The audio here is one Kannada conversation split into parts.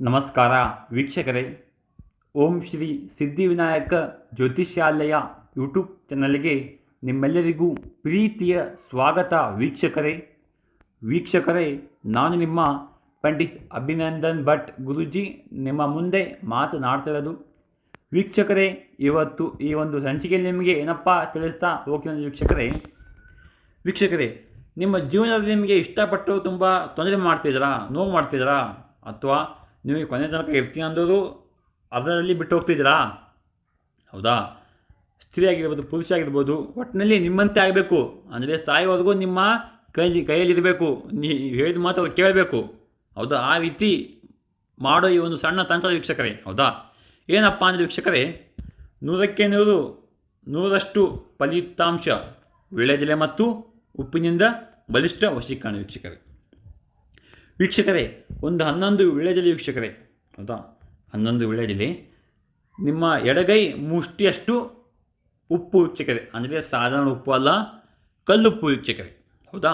ನಮಸ್ಕಾರ ವೀಕ್ಷಕರೇ. ಓಂ ಶ್ರೀ ಸಿದ್ಧಿವಿನಾಯಕ ಜ್ಯೋತಿಷ್ಯಾಲಯ ಯೂಟ್ಯೂಬ್ ಚಾನಲ್ಗೆ ನಿಮ್ಮೆಲ್ಲರಿಗೂ ಪ್ರೀತಿಯ ಸ್ವಾಗತ ವೀಕ್ಷಕರೇ. ವೀಕ್ಷಕರೇ, ನಾನು ನಿಮ್ಮ ಪಂಡಿತ್ ಅಭಿನಂದನ್ ಭಟ್ ಗುರುಜಿ ನಿಮ್ಮ ಮುಂದೆ ಮಾತನಾಡ್ತಿರೋದು ವೀಕ್ಷಕರೇ, ಇವತ್ತು ಈ ಒಂದು ಸಂಚಿಕೆಯಲ್ಲಿ ನಿಮಗೆ ಏನಪ್ಪ ತಿಳಿಸ್ತಾ ಹೋಗ್ತೀನಿ ವೀಕ್ಷಕರೇ. ವೀಕ್ಷಕರೇ, ನಿಮ್ಮ ಜೀವನದಲ್ಲಿ ನಿಮಗೆ ಇಷ್ಟಪಟ್ಟು ತುಂಬ ತೊಂದರೆ ಮಾಡ್ತಿದ್ದೀರಾ, ನೋವು ಮಾಡ್ತಿದ್ದೀರಾ, ಅಥವಾ ನೀವು ಕೊನೆ ತನಕ ಇರ್ತೀನಿ ಅಂದೋದು ಅದರಲ್ಲಿ ಬಿಟ್ಟು ಹೋಗ್ತಿದ್ದೀರಾ? ಹೌದಾ? ಸ್ತ್ರೀ ಆಗಿರ್ಬೋದು ಪುರುಷ ಆಗಿರ್ಬೋದು ಒಟ್ಟಿನಲ್ಲಿ ನಿಮ್ಮಂತೆ ಆಗಬೇಕು. ಅಂದರೆ ಸಾಯುವವರೆಗೂ ನಿಮ್ಮ ಕೈಲಿ, ಕೈಯಲ್ಲಿರಬೇಕು. ನೀ ಹೇಳಿದ ಮಾತು ಅವ್ರು ಕೇಳಬೇಕು. ಹೌದಾ? ಆ ರೀತಿ ಮಾಡೋ ಈ ಒಂದು ಸಣ್ಣ ತಂತ್ರ ವೀಕ್ಷಕರೇ, ಹೌದಾ? ಏನಪ್ಪ ಅಂದರೆ ವೀಕ್ಷಕರೇ, ನೂರಕ್ಕೆ ನೂರು ನೂರಷ್ಟು ಫಲಿತಾಂಶ ವಿಳೆದೆಲೆ ಮತ್ತು ಉಪ್ಪಿನಿಂದ ಬಲಿಷ್ಠ ವಶೀಕರಣ ವೀಕ್ಷಕರೇ. ವೀಕ್ಷಕರೇ, ಒಂದು ಹನ್ನೊಂದು ವಿಳ್ಯದಲ್ಲಿ ವೀಕ್ಷಕರೇ? ಹೌದಾ? ಹನ್ನೊಂದು ವಿಳ್ಯದಲ್ಲಿ ನಿಮ್ಮ ಎಡಗೈ ಮುಷ್ಟಿಯಷ್ಟು ಉಪ್ಪು ವೀಕ್ಷಕರೆ. ಅಂದರೆ ಸಾಧಾರಣ ಉಪ್ಪು ಅಲ್ಲ, ಕಲ್ಲುಪ್ಪು ವೀಕ್ಷಕರೆ. ಹೌದಾ?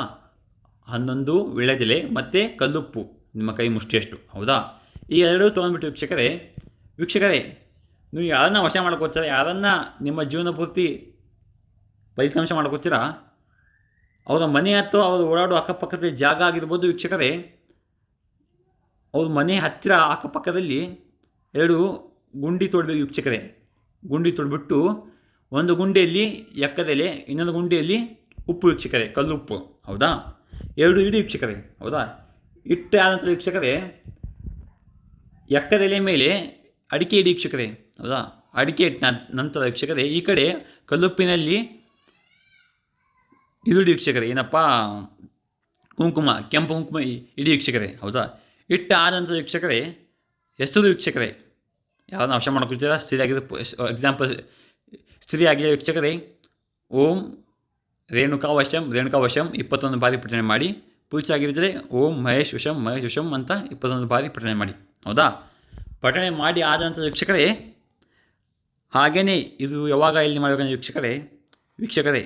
ಹನ್ನೊಂದು ವಿಳ್ಯದೆಲೆ ಮತ್ತು ಕಲ್ಲುಪ್ಪು, ನಿಮ್ಮ ಕೈ ಮುಷ್ಟಿಯಷ್ಟು. ಹೌದಾ? ಈ ಎರಡೂ ತೊಗೊಂಡ್ಬಿಟ್ಟು ವೀಕ್ಷಕರೇ ವೀಕ್ಷಕರೇ, ನೀವು ಯಾರನ್ನ ವಶ ಮಾಡ್ಕೋತೀರ, ಯಾರನ್ನ ನಿಮ್ಮ ಜೀವನ ಪೂರ್ತಿ ಫಲಿತಾಂಶ ಮಾಡ್ಕೋತೀರಾ? ಅವರ ಮನೆ ಅಥವಾ ಅವರು ಓಡಾಡೋ ಅಕ್ಕಪಕ್ಕದ ಜಾಗ ಆಗಿರ್ಬೋದು ವೀಕ್ಷಕರೇ. ಅವ್ರ ಮನೆ ಹತ್ತಿರ ಅಕ್ಕಪಕ್ಕದಲ್ಲಿ ಎರಡು ಗುಂಡಿ ತೋಡಬೇಕು ವೀಕ್ಷಕರೇ. ಗುಂಡಿ ತೊಡ್ಬಿಟ್ಟು ಒಂದು ಗುಂಡಿಯಲ್ಲಿ ಎಕ್ಕದೆಲೆ ಇನ್ನೊಂದು ಗುಂಡಿಯಲ್ಲಿ ಉಪ್ಪು ವೀಕ್ಷಕರೇ ಕಲ್ಲು ಉಪ್ಪು ಹೌದಾ? ಎರಡು ಇಡಿ ವೀಕ್ಷಕರೇ, ಹೌದಾ? ಇಟ್ಟ ಆದ ನಂತರ ಎಕ್ಕದೆಲೆ ಮೇಲೆ ಅಡಿಕೆ ಇಡಿ ವೀಕ್ಷಕರೇ, ಹೌದಾ? ಅಡಿಕೆ ಇಟ್ಟ ನಂತರ ವೀಕ್ಷಕರೇ, ಈ ಕಡೆ ಕಲ್ಲುಪ್ಪಿನಲ್ಲಿ ಈರುಳ್ಳಿ ವೀಕ್ಷಕರೇ, ಏನಪ್ಪ? ಕುಂಕುಮ, ಕೆಂಪು ಕುಂಕುಮ ಇಡೀ ವೀಕ್ಷಕರೇ, ಹೌದಾ? ಇಟ್ಟ ಆದ ನಂತರ ವೀಕ್ಷಕರೇ, ಹೆಸರು ವೀಕ್ಷಕರೇ ಯಾರನ್ನ ಅವಶ್ಯ ಮಾಡ್ಕೊಳ್ತೀರಾ? ಸ್ತ್ರೀ ಆಗಿರೋ ಎಕ್ಸಾಂಪಲ್ ಸ್ತ್ರೀ ಆಗಿದೆ ವೀಕ್ಷಕರೇ, ಓಂ ರೇಣುಕಾ ವಶಂ ರೇಣುಕಾ ವಶಂ ಇಪ್ಪತ್ತೊಂದು ಬಾರಿ ಪಠಣೆ ಮಾಡಿ ಪುರುಷ ಆಗಿದ್ದರೆ ಓಂ ಮಹೇಶ್ ವಶಂ ಮಹೇಶ್ ವಶಂ ಅಂತ ಇಪ್ಪತ್ತೊಂದು ಬಾರಿ ಪಠಣೆ ಮಾಡಿ. ಹೌದಾ? ಪಠಣೆ ಮಾಡಿ ಆದಂಥ ವೀಕ್ಷಕರೇ ಹಾಗೆಯೇ ಇದು ಯಾವಾಗ ಇಲ್ಲಿ ಮಾಡಬೇಕಂದ್ರೆ ವೀಕ್ಷಕರೇ ವೀಕ್ಷಕರೇ,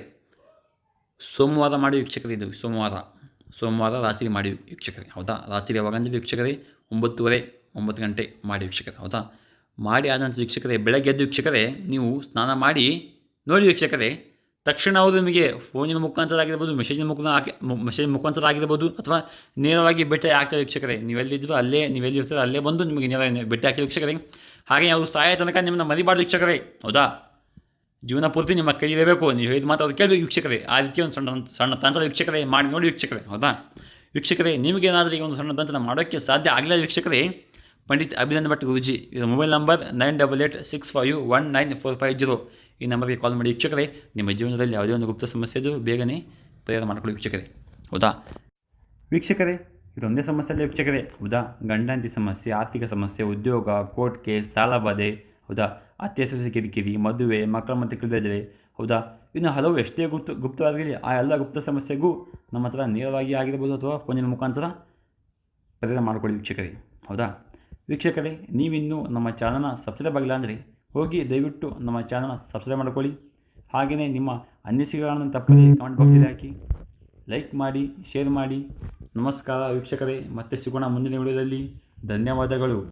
ಸೋಮವಾರ ಮಾಡಿ ವೀಕ್ಷಕರೇ ಇದು, ಸೋಮವಾರ. ಸೋಮವಾರ ರಾತ್ರಿ ಮಾಡಿ ವೀಕ್ಷಕರೇ, ಹೌದಾ? ರಾತ್ರಿ ಯಾವಾಗ ಅಂದರೆ ವೀಕ್ಷಕರೇ, ಒಂಬತ್ತುವರೆ, ಒಂಬತ್ತು ಗಂಟೆ ಮಾಡಿ ವೀಕ್ಷಕರೇ, ಹೌದಾ? ಮಾಡಿ ಆದ ನಂತರ ವೀಕ್ಷಕರೇ, ಬೆಳಗ್ಗೆ ಎದ್ದು ವೀಕ್ಷಕರೇ, ನೀವು ಸ್ನಾನ ಮಾಡಿ, ನೋಡಿ ವೀಕ್ಷಕರೇ, ತಕ್ಷಣ ಅವರು ನಿಮಗೆ ಫೋನಿನ ಮುಖಾಂತರ ಆಗಿರ್ಬೋದು ಮೆಸೇಜಿನ ಮುಖಾಂತರ ಹಾಕಿ ಮೆಸೇಜ್ ಮುಖಾಂತರ ಆಗಿರ್ಬೋದು, ಅಥವಾ ನೇರವಾಗಿ ಬೆಟ್ಟ ಆಗ್ತಾರೆ ವೀಕ್ಷಕರೇ. ನೀವೆಲ್ಲಿದ್ದರೂ ಅಲ್ಲೇ ನೀವೆಲ್ಲಿ ಇರ್ತಾರೆ ಅಲ್ಲೇ ಬಂದು ನಿಮಗೆ ನೇರ ಬೆಟ್ಟ ಹಾಕಿ ವೀಕ್ಷಕರೇ. ಹಾಗೆ ಅವರು ಸಾಯೋ ತನಕ ನಿಮ್ಮನ್ನ ಮರಿಬಾರ್ದು ವೀಕ್ಷಕರೇ, ಹೌದಾ? ಜೀವನ ಪೂರ್ತಿ ನಿಮ್ಮ ಕೈಲಿರಬೇಕು ನೀವು ಹೇಳಿದ ಮಾತು ಅವ್ರು ಕೇಳಬೇಕು ವೀಕ್ಷಕರೇ. ಆ ಒಂದು ಸಣ್ಣ ಸಣ್ಣ ತಂತ್ರ ವೀಕ್ಷಕರೇ, ಮಾಡಿ ನೋಡಿ ವೀಕ್ಷಕರೇ, ಹೌದಾ? ವೀಕ್ಷಕರೇ ನಿಮಗೇನಾದರೂ ಈ ಒಂದು ಸಣ್ಣ ತಂತ್ರ ಮಾಡೋಕ್ಕೆ ಸಾಧ್ಯ ಆಗಲಿಲ್ಲ ವೀಕ್ಷಕರೇ, ಪಂಡಿತ್ ಅಭಿನಂದನ್ ಭಟ್ ಗುರುಜಿ, ಇದು mobile number nine double eight six five one nine four five zero ಈ ನಂಬರ್ಗೆ ಕಾಲ್ ಮಾಡಿ ವೀಕ್ಷಕರೇ. ನಿಮ್ಮ ಜೀವನದಲ್ಲಿ ಯಾವುದೇ ಒಂದು ಗುಪ್ತ ಸಮಸ್ಯೆ ಬೇಗನೆ ಪರಿಹಾರ ಮಾಡ್ಕೊಳ್ಳಿ ವೀಕ್ಷಕರೇ. ಹೌದಾ? ವೀಕ್ಷಕರೇ, ಇದೊಂದೇ ಸಮಸ್ಯೆ ಅಲ್ಲ ವೀಕ್ಷಕರೇ. ಹೌದಾ? ಗಂಡಂತಿ ಸಮಸ್ಯೆ, ಆರ್ಥಿಕ ಸಮಸ್ಯೆ, ಉದ್ಯೋಗ, ಕೋರ್ಟ್ ಕೇಸ್, ಸಾಲ ಬಾಧೆ ಹೌದಾ? ಅತ್ತೆ ಸೊಸೆ ಕಿರಿಕಿರಿ ಮದುವೆ, ಮಕ್ಕಳ ಮತ್ತು ತಿಳಿದರೆ ಹೌದಾ? ಇನ್ನು ಹಲವು ಎಷ್ಟೇ ಗುಪ್ತ ಗುಪ್ತವಾಗಿರಲಿ ಆ ಎಲ್ಲ ಗುಪ್ತ ಸಮಸ್ಯೆಗೂ ನಮ್ಮ ಹತ್ರ ನೇರವಾಗಿ ಆಗಿರ್ಬೋದು ಅಥವಾ ಫೋನಿನ ಮುಖಾಂತರ ಪರಿಹಾರ ಮಾಡಿಕೊಳ್ಳಿ ವೀಕ್ಷಕರೇ. ಹೌದಾ? ವೀಕ್ಷಕರೇ, ನೀವಿನ್ನೂ ನಮ್ಮ ಚಾನಲ್ನ ಸಬ್ಸ್ಕ್ರೈಬ್ ಆಗಿಲ್ಲ ಅಂದರೆ ಹೋಗಿ ದಯವಿಟ್ಟು ನಮ್ಮ ಚಾನಲ್ನ ಸಬ್ಸ್ಕ್ರೈಬ್ ಮಾಡ್ಕೊಳ್ಳಿ. ಹಾಗೆಯೇ ನಿಮ್ಮ ಅನಿಸಿಕೆಗಳನ್ನು ತಪ್ಪದೆ ಕಮೆಂಟ್ ಬಾಕ್ಸಲ್ಲಿ ಹಾಕಿ. ಲೈಕ್ ಮಾಡಿ ಶೇರ್ ಮಾಡಿ. ನಮಸ್ಕಾರ ವೀಕ್ಷಕರೇ. ಮತ್ತೆ ಸಿಗೋಣ ಮುಂದಿನ ವಿಡಿಯೋದಲ್ಲಿ. ಧನ್ಯವಾದಗಳು.